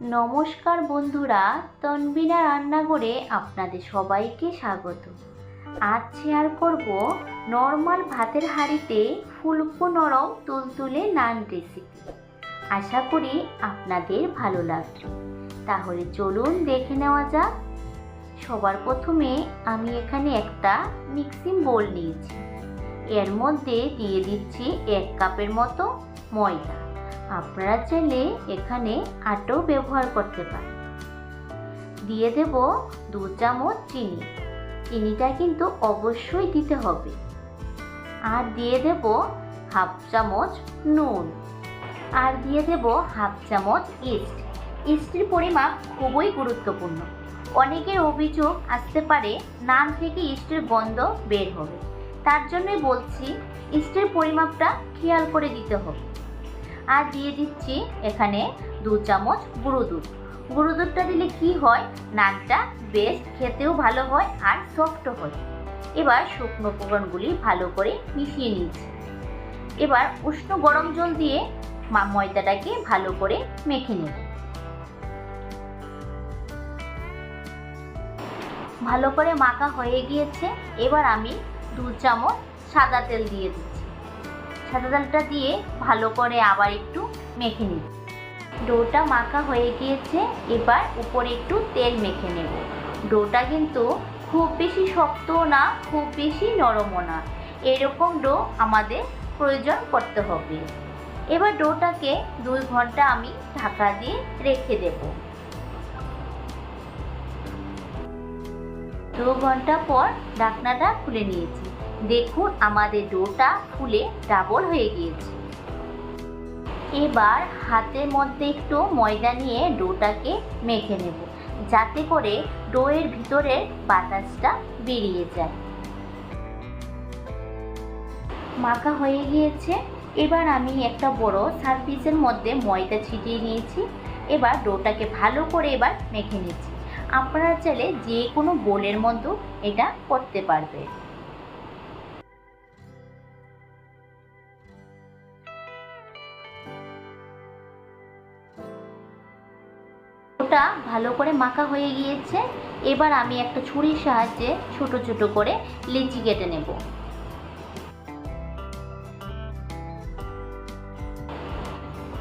নমস্কার বন্ধুরা, তনবিনা রান্নাঘরে আপনাদের সবাইকে স্বাগত। আজ শেয়ার করব নর্মাল ভাতের হাঁড়িতে ফুলকো নরম তুলতুলে নান রেসিপি আশা করি আপনাদের ভালো লাগবে তাহলে চলুন দেখে নেওয়া যাক। সবার প্রথমে আমি এখানে একটা মিক্সিং বোল নিয়েছি। এর মধ্যে দিয়ে দিচ্ছি এক কাপের মতো ময়দা। আপনারা চাইলে এখানে আটাও ব্যবহার করতে পারেন। দিয়ে দেব দু চামচ চিনি। চিনিটা কিন্তু অবশ্যই দিতে হবে। আর দিয়ে দেব হাফ চামচ নুন। আর দিয়ে দেব হাফ চামচ ইস্ট। ইস্টের পরিমাপ খুবই গুরুত্বপূর্ণ। অনেকের অভিযোগ আসতে পারে, নান থেকে ইস্টের গন্ধ বের হবে। তার জন্যই বলছি, ইস্টের পরিমাপটা খেয়াল করে দিতে হবে। আর দিয়ে দিচ্ছি এখানে দু চামচ গুঁড়ো দুধ। গুঁড়ো দুধটা দিলে কি হয়? নানটা বেশ খেতেও ভালো হয় আর সফটও হয়। এবার শুকনো উপকরণগুলি ভালো করে মিশিয়ে নিচ্ছি। এবার উষ্ণ গরম জল দিয়ে ময়দাটাকে ভালো করে মেখে নেব। ভালো করে মাখা হয়ে গিয়েছে। এবার আমি দু চামচ সাদা তেল দিয়ে দিচ্ছি। সাদা তেলটা দিয়ে ভালো করে আবার একটু মেখে নিই ডোটা মাখা হয়ে গিয়েছে, এবার উপরে একটু তেল মেখে নেব। ডোটা কিন্তু খুব বেশি শক্তও না, খুব বেশি নরমও না। এরকম ডো আমাদের প্রয়োজন করতে হবে। এবার ডোটাকে দুই ঘণ্টা আমি ঢাকা দিয়ে রেখে দেব। দু ঘণ্টা পর ঢাকনাটা খুলে নিয়েছি। দেখুন আমাদের ডোটা ফুলে ডাবল হয়ে গিয়েছে। এবার হাতের মধ্যে একটু ময়দা নিয়ে ডোটাকে মেখে নেব, যাতে করে ডোয়ের ভিতরের বাতাসটা বেরিয়ে যায়। মাখা হয়ে গিয়েছে। এবার আমি একটা বড় সার্ভিসের মধ্যে ময়দা ছিটিয়ে নিয়েছি। এবার ডোটাকে ভালো করে এবার মেখে নিচ্ছি। আপনারা চাইলে যে কোনো বোলের মধ্যে এটা করতে পারবে ওটা ভালো করে মাখা হয়ে গিয়েছে। এবার আমি একটা ছুরির সাহায্যে ছোট ছোট করে লিচি কেটে নেব।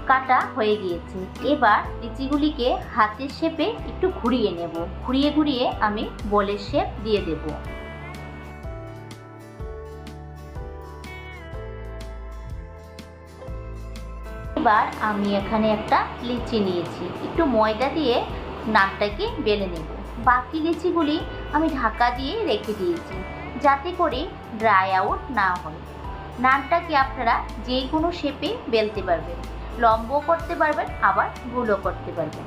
কাটা হয়ে গিয়েছে। এবার লিচিগুলিকে হাতের শেপে একটু ঘুরিয়ে নেব। ঘুরিয়ে ঘুরিয়ে আমি বলের শেপ দিয়ে দেব। এবার আমি এখানে একটা লিচি নিয়েছি। একটু ময়দা দিয়ে নানটাকে বেলে নেব। বাকি লিচিগুলি আমি ঢাকা দিয়ে রেখে দিয়েছি, যাতে করে ড্রাই আউট না হয়। নানটাকে আপনারা যে কোনো শেপে বেলতে পারবেন। লম্ব করতে পারবেন, আবারগুলো করতে পারবেন।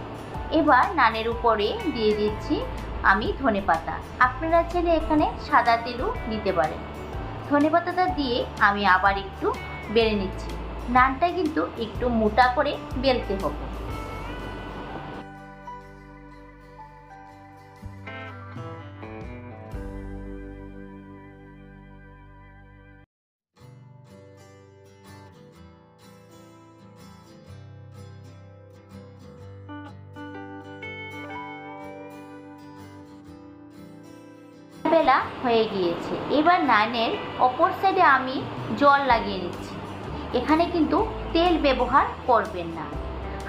এবার নানের উপরে দিয়ে দিচ্ছি আমি ধনে পাতা। আপনারা চাইলে এখানে সাদা তেলও দিতে পারেন। ধনে পাতাটা দিয়ে আমি আবার একটু বেড়ে নিচ্ছি। নানটা কিন্তু একটু মোটা করে বেলতে হবে। বেলা হয়ে গিয়েছে। এবার নানের অপর সাইডে আমি জল লাগিয়ে নিচ্ছি। এখানে কিন্তু তেল ব্যবহার করবেন না।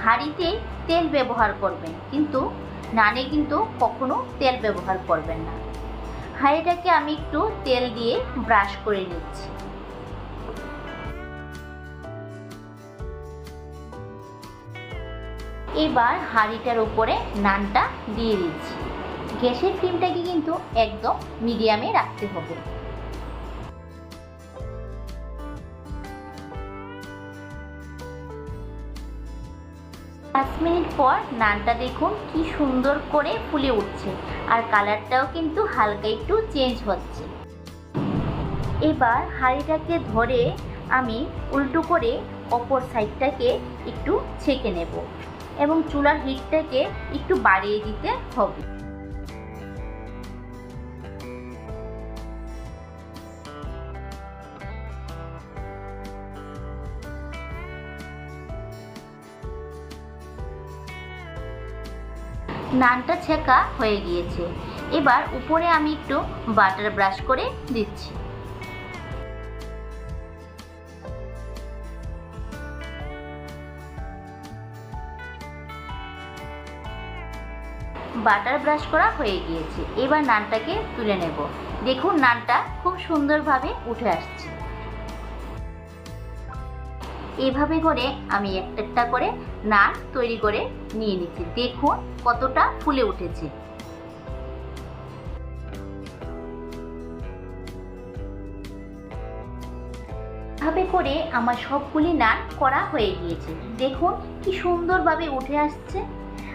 হাঁড়িতে তেল ব্যবহার করবেন, কিন্তু নানে কিন্তু কখনো তেল ব্যবহার করবেন না। হাঁড়িটাকে আমি একটু তেল দিয়ে ব্রাশ করে নিচ্ছি। এবার হাঁড়িটার উপরে নানটা দিয়ে দিচ্ছি। গ্যাসের ফ্লেমটাকে কিন্তু একদম মিডিয়ামে রাখতে হবে। পাঁচ মিনিট পর নানটা দেখুন কি সুন্দর করে ফুলে উঠছে। আর কালারটাও কিন্তু হালকা একটু চেঞ্জ হচ্ছে। এবার হাঁড়িটাকে ধরে আমি উল্টো করে অপর সাইডটাকে একটু ছেঁকে নেব এবং চুলার হিটটাকে একটু বাড়িয়ে দিতে হবে। নানটা ছেঁকা হয়ে গিয়েছে। এবার উপরে আমি একটু বাটার ব্রাশ করে দিচ্ছি। বাটার ব্রাশ করা হয়ে গিয়েছে। এবার নানটাকে তুলে নেব। দেখুন, নানটা খুব সুন্দরভাবে উঠে আসছে। এভাবে করে আমি একটা একটা করে নান তৈরি করে নিয়ে নিচ্ছি। দেখুন কতটা ফুলে উঠেছে। এভাবে করে আমার সবগুলি নান করা হয়ে গিয়েছে। দেখুন কি সুন্দরভাবে উঠে আসছে।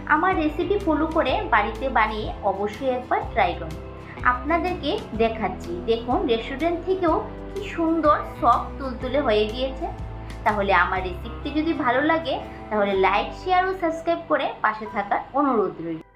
আমার রেসিপি ফলো করে বাড়িতে বানিয়ে অবশ্যই একবার ট্রাই করুন। আপনাদেরকে দেখাচ্ছি। দেখুন রেস্টুরেন্ট থেকেও কি সুন্দর সফট তুলতুলে হয়ে গিয়েছে। তাহলে আমার রেসিপিটি যদি ভালো লাগে, তাহলে লাইক শেয়ার ও সাবস্ক্রাইব করে পাশে থাকার অনুরোধ রইল।